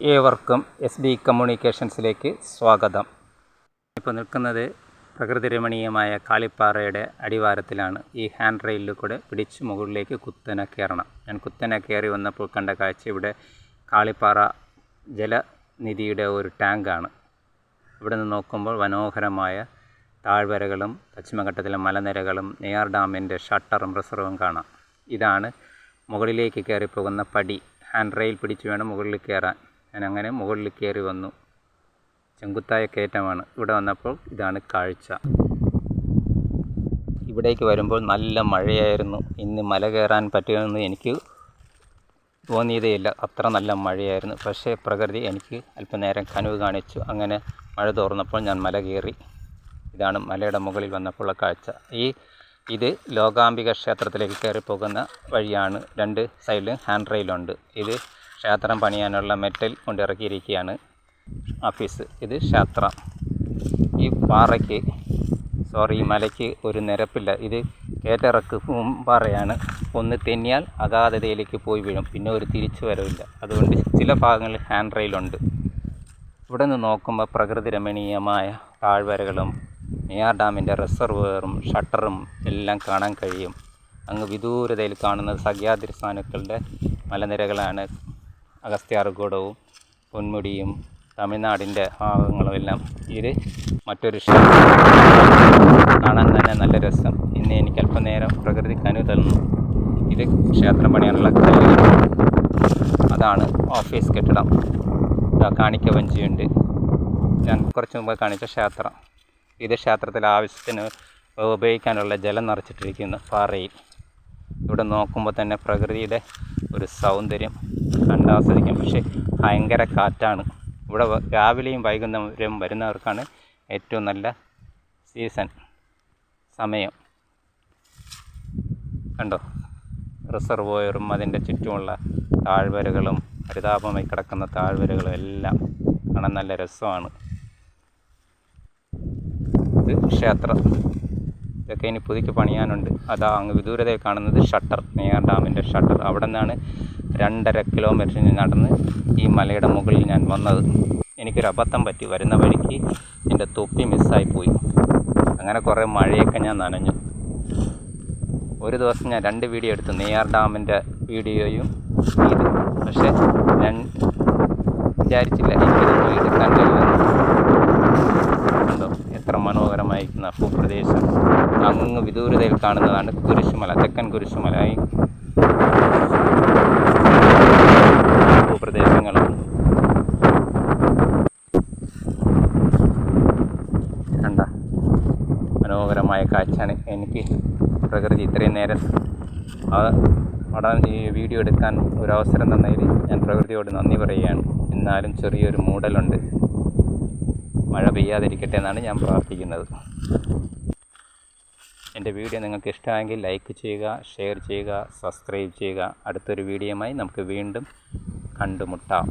ഏവർക്കും S B കമ്മ്യൂണിക്കേഷൻസിലേക്ക് സ്വാഗതം. ഇപ്പോൾ നിൽക്കുന്നത് പ്രകൃതി രമണീയമായ കാളിപ്പാറയുടെ അടിവാരത്തിലാണ്. ഈ ഹാൻഡ് റെയിലിൽ കൂടെ പിടിച്ച് മുകളിലേക്ക് കുത്തനെ കയറണം. ഞാൻ കുത്തനെ കയറി വന്നപ്പോൾ കണ്ട കാഴ്ച ഇവിടെ കാളിപ്പാറ ജലനിധിയുടെ ഒരു ടാങ്കാണ്. ഇവിടെ നിന്ന് നോക്കുമ്പോൾ മനോഹരമായ താഴ്വരകളും പശ്ചിമഘട്ടത്തിലെ മലനിരകളും നെയ്യാർ ഡാമിന്റെ ഷട്ടറും റിസർവും കാണാം. ഇതാണ് മുകളിലേക്ക് കയറിപ്പോകുന്ന പടി. ഹാൻഡ് റെയിൽ പിടിച്ച് വേണം മുകളിൽ കയറാൻ. ഞാൻ അങ്ങനെ മുകളിൽ കയറി വന്നു. ചെങ്കുത്തായ കയറ്റമാണ്. ഇവിടെ വന്നപ്പോൾ ഇതാണ് കാഴ്ച. ഇവിടേക്ക് വരുമ്പോൾ നല്ല മഴയായിരുന്നു. ഇന്ന് മല കയറാൻ പറ്റുമെന്ന് എനിക്ക് തോന്നിയതേയില്ല. അത്ര നല്ല മഴയായിരുന്നു. പക്ഷേ പ്രകൃതി എനിക്ക് അല്പനേരം കനവ് കാണിച്ചു. അങ്ങനെ മഴ തോർന്നപ്പോൾ ഞാൻ മല കയറി. ഇതാണ് മലയുടെ മുകളിൽ വന്നപ്പോഴുള്ള കാഴ്ച. ഈ ഇത് ലോകാംബിക ക്ഷേത്രത്തിലേക്ക് കയറി പോകുന്ന വഴിയാണ്. രണ്ട് സൈഡിലും ഹാൻഡ് റെയിലുണ്ട്. ഇത് ക്ഷേത്രം പണിയാനുള്ള മെറ്റൽ കൊണ്ടിറക്കിയിരിക്കുകയാണ് ഓഫീസ് ഇത് ക്ഷേത്രം. ഈ പാറയ്ക്ക് സോറി ഈ മലയ്ക്ക് ഒരു നിരപ്പില്ല. ഇത് കയറ്റിറക്ക് പാറയാണ് ഒന്ന് തെന്നിയാൽ അഗാധതയിലേക്ക് പോയി വീഴും. പിന്നെ ഒരു തിരിച്ചു വരവില്ല. അതുകൊണ്ട് ചില ഭാഗങ്ങളിൽ ഹാൻഡ് റെയിലുണ്ട് ഇവിടെ നിന്ന് നോക്കുമ്പോൾ പ്രകൃതി രമണീയമായ താഴ്വരകളും നെയ്യാർ ഡാമിന്റെ റിസർവറും ഷട്ടറും എല്ലാം കാണാൻ കഴിയും. അങ്ങ് വിദൂരതയിൽ കാണുന്നത് സഖ്യാദ്രി സാനുക്കളുടെ മലനിരകളാണ്. അഗസ്ത്യാർകൂടവും പൊന്മുടിയും തമിഴ്നാടിന്റെ ഭാഗങ്ങളുമെല്ലാം ഇത് മറ്റൊരു കാണാൻ തന്നെ നല്ല രസം. ഇന്ന് എനിക്ക് അല്പനേരം പ്രകൃതി കനു തന്നു. ഇത് ക്ഷേത്രം പണിയാനുള്ള കല്ല്. അതാണ് ഓഫീസ് കെട്ടിടം. കാണിക്ക വഞ്ചിയുണ്ട്. ഞാൻ കുറച്ച് മുമ്പ് കാണിച്ച ക്ഷേത്രം. ഇത് ക്ഷേത്രത്തിൽ ആവശ്യത്തിന് ഉപയോഗിക്കാനുള്ള ജലം നിറച്ചിട്ടിരിക്കുന്നു പാറയിൽ. ഇവിടെ നോക്കുമ്പോൾ തന്നെ പ്രകൃതിയുടെ ഒരു സൗന്ദര്യം കണ്ടാസ്വദിക്കാം പക്ഷേ ഭയങ്കര കാറ്റാണ്. ഇവിടെ രാവിലെയും വൈകുന്നേരം വരുന്നവർക്കാണ് ഏറ്റവും നല്ല സീസൺ സമയം. കണ്ടോ? റിസർവോയറും അതിന്റെ ചുറ്റുമുള്ള താഴ്വരകളും ഹരിതാപമായി കിടക്കുന്ന താഴ്വരകളും എല്ലാം കാണാൻ നല്ല രസമാണ്. ഇത് ക്ഷേത്രം. ഇതൊക്കെ ഇനി പുതുക്കി പണിയാനുണ്ട്. അതാ അങ്ങ് വിദൂരതയിൽ കാണുന്നത് ഷട്ടർ നെയ്യാർ ഡാമിന്റെ ഷട്ടർ. അവിടെ നിന്നാണ് രണ്ടര കിലോമീറ്റർ നടന്ന് ഈ മലയുടെ മുകളിൽ ഞാൻ വന്നത്. എനിക്കൊരു അബദ്ധം പറ്റി. വരുന്ന വഴിക്ക് എന്റെ തൊപ്പി മിസ്സായി പോയി. അങ്ങനെ കുറേ മഴയൊക്കെ ഞാൻ നനഞ്ഞു. ഒരു ദിവസം ഞാൻ രണ്ട് വീഡിയോ എടുത്തു. നെയ്യാർ ഡാമിന്റെ വീഡിയോയും ചെയ്തു പക്ഷേ ഞാൻ വിചാരിച്ചില്ല എനിക്കിതൊന്നും എടുക്കാൻ കഴിയുമെന്ന്. കണ്ടോ മനോഹരമായിരിക്കുന്ന ഭൂപ്രദേശം അങ്ങ് വിദൂരതയിൽ കാണുന്നതാണ് കുരിശുമല തെക്കൻ കുരിശുമല. ഈ ഭൂപ്രദേശങ്ങളും. കണ്ട മനോഹരമായ കാഴ്ചയാണ് എനിക്ക് പ്രകൃതി ഇത്രയും നേരം. അവിടെ വീഡിയോ എടുക്കാൻ ഒരു അവസരം തന്നതിൽ ഞാൻ പ്രകൃതിയോട് നന്ദി പറയുകയാണ്. എന്നാലും ചെറിയൊരു മൂടലുണ്ട്. മഴ പെയ്യാതിരിക്കട്ടെ എന്നാണ് ഞാൻ പ്രാർത്ഥിക്കുന്നത്. എന്റെ വീഡിയോ നിങ്ങൾക്ക് ഇഷ്ടമായെങ്കിൽ ലൈക്ക് ചെയ്യുക ഷെയർ ചെയ്യുക സബ്സ്ക്രൈബ് ചെയ്യുക. അടുത്തൊരു വീഡിയോയുമായി നമുക്ക് വീണ്ടും കണ്ടുമുട്ടാം.